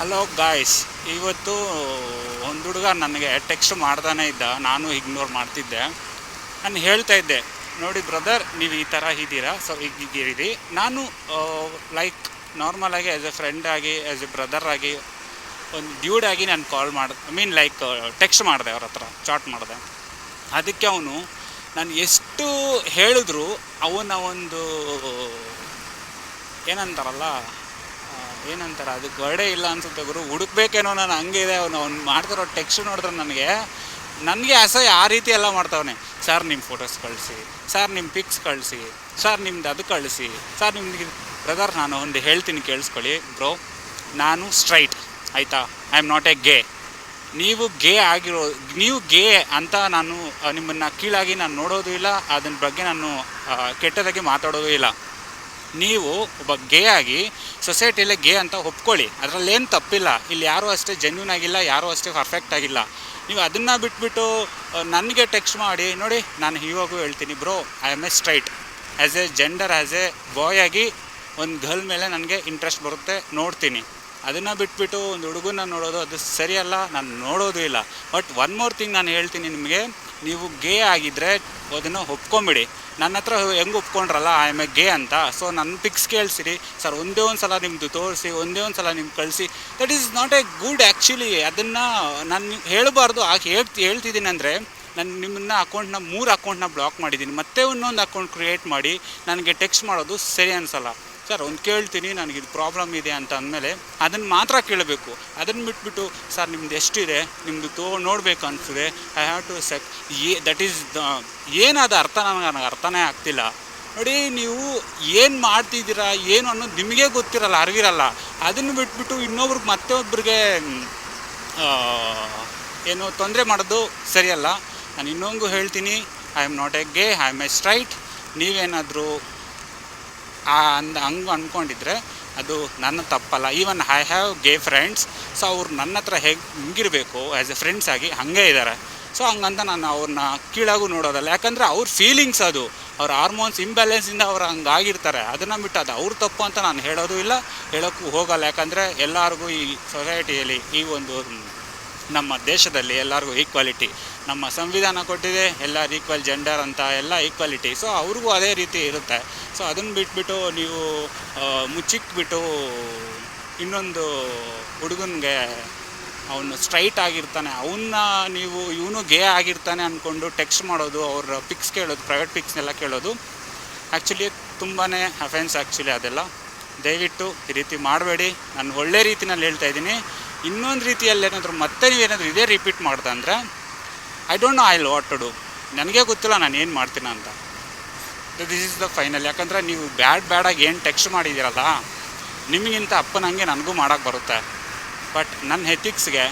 Hello guys ಇವತ್ತು ಒಂದು ಹುಡುಗ ನನಗೆ ಟೆಕ್ಸ್ಟ್ ಮಾಡ್ತಾನೆ ಇದ್ದ. ನಾನು ಇಗ್ನೋರ್ ಮಾಡ್ತಿದ್ದೆ. ನಾನು ಹೇಳ್ತಾ ಇದ್ದೆ, ನೋಡಿ ಬ್ರದರ್ ನೀವು ಈ ಥರ ಇದ್ದೀರಾ? ಸೊ ಹೀಗಿದ್ದೀರಿ ನಾನು ಲೈಕ್ ನಾರ್ಮಲಾಗಿ ಆ್ಯಸ್ ಎ ಫ್ರೆಂಡ್ ಆಗಿ ಆ್ಯಸ್ ಎ ಬ್ರದರ್ ಆಗಿ, ಒಂದು ಡ್ಯೂಡ್ ಆಗಿ ನಾನು ಕಾಲ್ ಮಾಡಿ ಐ ಮೀನ್ ಲೈಕ್ ಟೆಕ್ಸ್ಟ್ ಮಾಡಿದೆ ಅವ್ರ ಹತ್ರ ಚಾಟ್ ಮಾಡಿದೆ. ಅದಕ್ಕೆ ಅವನು, ನಾನು ಎಷ್ಟು ಹೇಳಿದ್ರು, ಅವನ ಒಂದು, ಏನಂತಾರಲ್ಲ ಏನಂತಾರೆ ಅದಕ್ಕೆ ವರ್ಡೇ ಇಲ್ಲ ಅನ್ಸುತ್ತೆ ಗುರು. ಹುಡುಕ್ಬೇಕೇನೋ ನಾನು ಹಂಗೆ ಇದೆ ಅವನು ಅವ್ನು ಮಾಡ್ತಿರೋ ಟೆಕ್ಸ್ಟ್ ನೋಡಿದ್ರೆ ನನಗೆ ನನಗೆ ಅಸಹ್ಯ, ಆ ರೀತಿ ಎಲ್ಲ ಮಾಡ್ತಾವನೆ. ಸರ್ ನಿಮ್ಮ ಫೋಟೋಸ್ ಕಳಿಸಿ. ಸರ್ ನಿಮ್ಮ ಪಿಕ್ಸ್ ಕಳಿಸಿ. ಸರ್ ನಿಮ್ದು ಅದು ಕಳಿಸಿ. ಸರ್ ನಿಮ್ಗೆ ಬ್ರದರ್ ನಾನು ಒಂದು ಹೇಳ್ತೀನಿ ಕೇಳಿಸ್ಕೊಳ್ಳಿ. ಬ್ರೋ ನಾನು ಸ್ಟ್ರೈಟ್ ಆಯಿತಾ? ಐ ಆಮ್ ನಾಟ್ ಎ ಗೇ ನೀವು ಗೇ ಆಗಿರೋ, ನೀವು ಗೇ ಅಂತ ನಾನು ನಿಮ್ಮನ್ನು ಕೀಳಾಗಿ ನಾನು ನೋಡೋದು ಇಲ್ಲ. ಅದನ್ನ ಬಗ್ಗೆ ನಾನು ಕೆಟ್ಟದಾಗಿ ಮಾತಾಡೋದು ಇಲ್ಲ. ನೀವು ಒಬ್ಬ ಗೇ ಆಗಿ ಸೊಸೈಟಿಯಲ್ಲಿ ಗೇ ಅಂತ ಒಪ್ಕೊಳ್ಳಿ. ಅದರಲ್ಲೇನು ತಪ್ಪಿಲ್ಲ. ಇಲ್ಲಿ ಯಾರೂ ಅಷ್ಟೇ ಜೆನ್ಯೂನ್ ಆಗಿಲ್ಲ, ಯಾರೂ ಅಷ್ಟೇ ಪರ್ಫೆಕ್ಟ್ ಆಗಿಲ್ಲ. ನೀವು ಅದನ್ನು ಬಿಟ್ಬಿಟ್ಟು ನನಗೆ ಟೆಕ್ಸ್ಟ್ ಮಾಡಿ, ನೋಡಿ, ನಾನು ಇವಾಗೂ ಹೇಳ್ತೀನಿ bro I am a straight as a gender as a boy ಆಗಿ ಒಂದು ಗರ್ಲ್ ಮೇಲೆ ನನಗೆ ಇಂಟ್ರೆಸ್ಟ್ ಬರುತ್ತೆ, ನೋಡ್ತೀನಿ. ಅದನ್ನು ಬಿಟ್ಬಿಟ್ಟು ಒಂದು ಹುಡುಗನ ನೋಡೋದು ಅದು ಸರಿಯಲ್ಲ, ನಾನು ನೋಡೋದು ಇಲ್ಲ. ಬಟ್ ಒನ್ ಮೋರ್ ಥಿಂಗ್ ನಾನು ಹೇಳ್ತೀನಿ ನಿಮಗೆ ನೀವು ಗೇ ಆಗಿದ್ದರೆ ಅದನ್ನು ಒಪ್ಕೊಂಬಿಡಿ. ನನ್ನ ಹತ್ರ ಹೆಂಗೆ ಒಪ್ಕೊಂಡ್ರಲ್ಲ, ಐ ಆಮ್ ಎ ಗೇ ಅಂತ. ಸೊ ನನ್ನ ಪಿಕ್ಸ್ ಕೇಳಿಸಿರಿ. ಸರ್, ಒಂದೇ ಒಂದು ಸಲ ನಿಮ್ಮದು ತೋರಿಸಿ, ಒಂದೇ ಒಂದು ಸಲ ನಿಮ್ಗೆ ಕಳಿಸಿ. That is not a good actually ಅದನ್ನು ನಾನು ಹೇಳಬಾರ್ದು. ಆಗ ಹೇಳ್ತಿ ಹೇಳ್ತಿದ್ದೀನಿ ಅಂದರೆ, ನಾನು ನಿಮ್ಮನ್ನ ಅಕೌಂಟ್ನ ಮೂರು ಅಕೌಂಟ್ನ ಬ್ಲಾಕ್ ಮಾಡಿದ್ದೀನಿ ಮತ್ತೆ ಇನ್ನೊಂದು ಅಕೌಂಟ್ ಕ್ರಿಯೇಟ್ ಮಾಡಿ, ನನಗೆ ಟೆಕ್ಸ್ಟ್ ಮಾಡೋದು ಸರಿ ಅನಿಸಲ್ಲ. ಸರ್, ಒಂದು ಕೇಳ್ತೀನಿ, ನನಗೆ ಇದು ಪ್ರಾಬ್ಲಮ್ ಇದೆ ಅಂತ ಅಂದಮೇಲೆ ಅದನ್ನು ಮಾತ್ರ ಕೇಳಬೇಕು. ಅದನ್ನು ಬಿಟ್ಬಿಟ್ಟು, ಸರ್, ನಿಮ್ದು ಎಷ್ಟಿದೆ? ನಿಮ್ಮದು ತೋ, ನೋಡಬೇಕು ಅನಿಸಿದೆ I have to sec a that is the ಏನಾದ ಅರ್ಥ ನನಗೆ ನನಗೆ ಅರ್ಥನೇ ಆಗ್ತಿಲ್ಲ. ನೋಡಿ, ನೀವು ಏನು ಮಾಡ್ತಿದ್ದೀರಾ, ಏನು ಅನ್ನೋದು ನಿಮಗೆ ಗೊತ್ತಿರಲ್ಲ, ಅರಿವಿರಲ್ಲ. ಅದನ್ನು ಬಿಟ್ಬಿಟ್ಟು ಇನ್ನೊಬ್ರಿಗೆ ಮತ್ತೆ ಒಬ್ರಿಗೆ ಏನು ತೊಂದರೆ ಮಾಡೋದು ಸರಿಯಲ್ಲ. ನಾನು ಇನ್ನೊಂದು ಹೇಳ್ತೀನಿ. I am not a gay I am a straight ನೀವೇನಾದರೂ ಅಂದ ಹಂಗೆ ಅಂದ್ಕೊಂಡಿದ್ರೆ ಅದು ನನ್ನ ತಪ್ಪಲ್ಲ. Even I have gay friends so ಅವ್ರು ನನ್ನ ಹತ್ರ ಹೇಗೆ ಹಿಂಗಿರಬೇಕು ಆ್ಯಸ್ ಎ ಫ್ರೆಂಡ್ಸ್ ಆಗಿ ಹಾಗೆ ಇದ್ದಾರೆ ಸೊ ಹಂಗಂತ ನಾನು ಅವ್ರನ್ನ ಕೀಳಾಗೂ ನೋಡೋದಲ್ಲ. ಯಾಕಂದರೆ ಅವ್ರ ಫೀಲಿಂಗ್ಸ್ ಅದು. ಅವ್ರ ಹಾರ್ಮೋನ್ಸ್ ಇಂಬ್ಯಾಲೆನ್ಸಿಂದ ಅವ್ರು ಹಂಗಾಗಿರ್ತಾರೆ. ಅದನ್ನು ಬಿಟ್ಟು ಅದು ಅವ್ರ ತಪ್ಪು ಅಂತ ನಾನು ಹೇಳೋದು ಇಲ್ಲ. ಹೇಳೋಕ್ಕೂ ಹೋಗಲ್ಲ. ಯಾಕಂದರೆ ಎಲ್ಲರಿಗೂ ಈ ಸೊಸೈಟಿಯಲ್ಲಿ ಈ ಒಂದು ನಮ್ಮ ದೇಶದಲ್ಲಿ ಎಲ್ಲರಿಗೂ ಈಕ್ವಾಲಿಟಿ ನಮ್ಮ ಸಂವಿಧಾನ ಕೊಟ್ಟಿದೆ, ಎಲ್ಲರೂ ಈಕ್ವಲ್ ಜೆಂಡರ್ ಅಂತ ಎಲ್ಲ ಈಕ್ವಾಲಿಟಿ ಸೊ ಅವ್ರಿಗೂ ಅದೇ ರೀತಿ ಇರುತ್ತೆ. ಸೊ ಅದನ್ನು ಬಿಟ್ಬಿಟ್ಟು ನೀವು ಮುಚ್ಚಿಕ್ಬಿಟ್ಟು ಇನ್ನೊಂದು ಹುಡುಗನಿಗೆ ಅವನು ಸ್ಟ್ರೈಟ್ ಆಗಿರ್ತಾನೆ. ಅವನ್ನ ನೀವು, ಇವನು ಗೇ ಆಗಿರ್ತಾನೆ ಅಂದ್ಕೊಂಡು ಟೆಕ್ಸ್ಟ್ ಮಾಡೋದು, ಅವ್ರ ಪಿಕ್ಸ್ ಕೇಳೋದು ಪ್ರೈವೇಟ್ ಪಿಕ್ಸ್ನೆಲ್ಲ ಕೇಳೋದು ಆ್ಯಕ್ಚುಲಿ ತುಂಬಾ ಅಫೆನ್ಸ್ ಆ್ಯಕ್ಚುಲಿ ಅದೆಲ್ಲ. ದಯವಿಟ್ಟು ಈ ರೀತಿ ಮಾಡಬೇಡಿ. ನಾನು ಒಳ್ಳೆ ರೀತಿನಲ್ಲಿ ಹೇಳ್ತಾ ಇದ್ದೀನಿ. ಇನ್ನೊಂದು ರೀತಿಯಲ್ಲಿ ಏನಾದರೂ ಮತ್ತೆ ನೀವು ಏನಾದರೂ ಇದೇ ರಿಪೀಟ್ ಮಾಡ್ದೆ ಅಂದರೆ I don't know I what to do ನನಗೆ ಗೊತ್ತಿಲ್ಲ ನಾನು ಏನು ಮಾಡ್ತೀನ ಅಂತ. ದಿಸ್ ಇಸ್ ದ ಫೈನಲ್ ಯಾಕಂದರೆ ನೀವು ಬ್ಯಾಡ್ ಬ್ಯಾಡಾಗಿ ಏನು ಟೆಕ್ಸ್ಟ್ ಮಾಡಿದ್ದೀರಲ್ಲ, ನಿಮಗಿಂತ ಅಪ್ಪನಂಗೆ ನನಗೂ ಮಾಡೋಕ್ಕೆ ಬರುತ್ತೆ. ಬಟ್ ನನ್ನ ಎಥಿಕ್ಸ್ಗೆ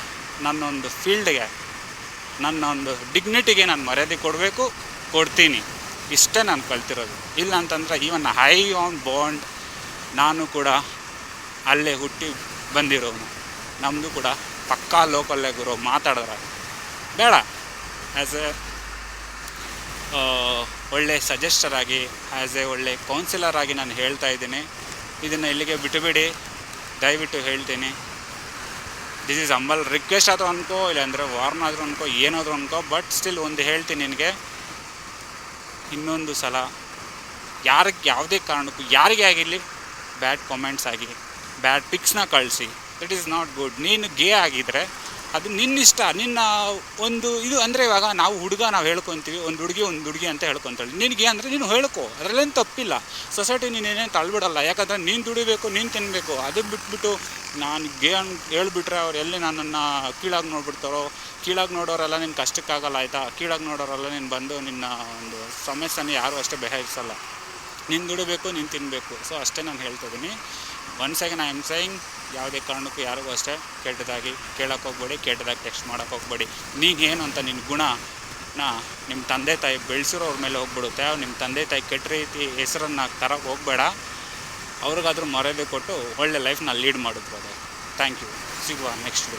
ನನ್ನೊಂದು ಫೀಲ್ಡ್ಗೆ ನನ್ನ ಒಂದು ಡಿಗ್ನಿಟಿಗೆ ನಾನು ಮರ್ಯಾದೆ ಕೊಡಬೇಕು, ಕೊಡ್ತೀನಿ. ಇಷ್ಟೇ ನಾನು ಕಲ್ತಿರೋದು. ಇಲ್ಲ ಅಂತಂದರೆ ಈವನ್ ಹೈ ಆನ್ ಬಾಂಡ್ ನಾನು ಕೂಡ ಅಲ್ಲೇ ಹುಟ್ಟಿ ಬಂದಿರೋನು. ನಮ್ಮದು ಕೂಡ ಪಕ್ಕಾ ಲೋಕಲ್ಲೇ ಗುರು ಮಾತಾಡಿದ್ರೆ ಬೇಡ. ಆ್ಯಸ್ ಎ ಒಳ್ಳೆ ಸಜೆಸ್ಟರ್ ಆಗಿ ಆ್ಯಸ್ ಎ ಒಳ್ಳೆ ಕೌನ್ಸಿಲರ್ ಆಗಿ ನಾನು ಹೇಳ್ತಾ ಇದ್ದೀನಿ. ಇದನ್ನು ಇಲ್ಲಿಗೆ ಬಿಟ್ಟುಬಿಡಿ ದಯವಿಟ್ಟು ಹೇಳ್ತೀನಿ. ದಿಸ್ ಈಸ್ ಅಂಬಲ್ ರಿಕ್ವೆಸ್ಟ್ ಆದರೂ ಅನ್ಕೋ, ಇಲ್ಲಾಂದರೆ ವಾರ್ನ್ ಆದರೂ ಅನ್ಕೋ, ಏನಾದರೂ ಅನ್ಕೋ ಬಟ್ ಸ್ಟಿಲ್ ಒಂದು ಹೇಳ್ತೀನಿ ನಿನಗೆ. ಇನ್ನೊಂದು ಸಲ ಯಾರಿಗೆ ಯಾವುದೇ ಕಾರಣಕ್ಕೂ, ಯಾರಿಗೆ ಆಗಿರಲಿ ಬ್ಯಾಡ್ ಕಾಮೆಂಟ್ಸ್ ಆಗಿ ಬ್ಯಾಡ್ ಪಿಕ್ಸ್ನ ಕಳಿಸಿ. ದಟ್ ಈಸ್ ನಾಟ್ ಗುಡ್ ನೀನು ಗೇ ಆಗಿದ್ರೆ ಅದು ನಿನ್ನಿಷ್ಟ, ನಿನ್ನ ಒಂದು ಇದು ಅಂದರೆ ಇವಾಗ ನಾವು ಹುಡುಗ ನಾವು ಹೇಳ್ಕೊತೀವಿ, ಒಂದು ಹುಡುಗಿ ಒಂದು ಹುಡುಗಿ ಅಂತ ಹೇಳ್ಕೊತಾಳೆ. ನಿನಗೆ ಅಂದರೆ ನೀನು ಹೇಳ್ಕೊ, ಅದರಲ್ಲೇನು ತಪ್ಪಿಲ್ಲ. ಸೊಸೈಟಿ ನೀನೇನೇನು ತಳ್ಬಿಡಲ್ಲ. ಯಾಕಂದರೆ ನೀನು ದುಡಿಬೇಕು, ನೀನು ತಿನ್ನಬೇಕು ಅದು ಬಿಟ್ಬಿಟ್ಟು ನಾನು ಗೇ ಅನ್ ಹೇಳ್ಬಿಟ್ರೆ ಅವ್ರು ಎಲ್ಲಿ ನನ್ನನ್ನು ಕೀಳಾಗಿ ನೋಡ್ಬಿಡ್ತಾರೋ, ಕೀಳಾಗಿ ನೋಡೋರೆಲ್ಲ ನಿನ್ನ ಕಷ್ಟಕ್ಕಾಗಲ್ಲ ಆಯಿತಾ? ಕೀಳಾಗಿ ನೋಡೋರೆಲ್ಲ ನೀನು ಬಂದು ನಿನ್ನ ಒಂದು ಸಮಸ್ಯೆನ ಯಾರೂ ಅಷ್ಟೇ ಬೆಹಾಯಿಸಲ್ಲ ನೀನು ದುಡಿಬೇಕು, ನೀನು ತಿನ್ನಬೇಕು ಸೊ ಅಷ್ಟೇ ನಾನು ಹೇಳ್ತಿದ್ದೀನಿ one second I am saying ಯಾವುದೇ ಕಾರಣಕ್ಕೂ ಯಾರಿಗೂ ಅಷ್ಟೇ ಕೆಟ್ಟದಾಗಿ ಕೇಳೋಕೆ ಹೋಗ್ಬೇಡಿ, ಕೆಟ್ಟದಾಗಿ ಟೆಕ್ಸ್ಟ್ ಮಾಡೋಕೆ ಹೋಗ್ಬೇಡಿ. ನೀನೇನು ಅಂತ ನಿನ್ನ ಗುಣ ನಾ ನಿಮ್ಮ ತಂದೆ ತಾಯಿ ಬೆಳೆಸಿರೋರ ಮೇಲೆ ಹೋಗ್ಬಿಡುತ್ತೆ. ನಿಮ್ಮ ತಂದೆ ತಾಯಿ ಕೆಟ್ಟ ರೀತಿ ಹೆಸರನ್ನು ತರಕ್ಕೆ ಹೋಗಬೇಡ. ಅವ್ರಿಗಾದ್ರೂ ಮರ್ಯಾದೆ ಕೊಟ್ಟು ಒಳ್ಳೆ ಲೈಫ್ನ ಲೀಡ್ ಮಾಡಿದ್ರು ಅದು ಥ್ಯಾಂಕ್ ಯು ಸಿಗುವ ನೆಕ್ಸ್ಟ್ ಡೇ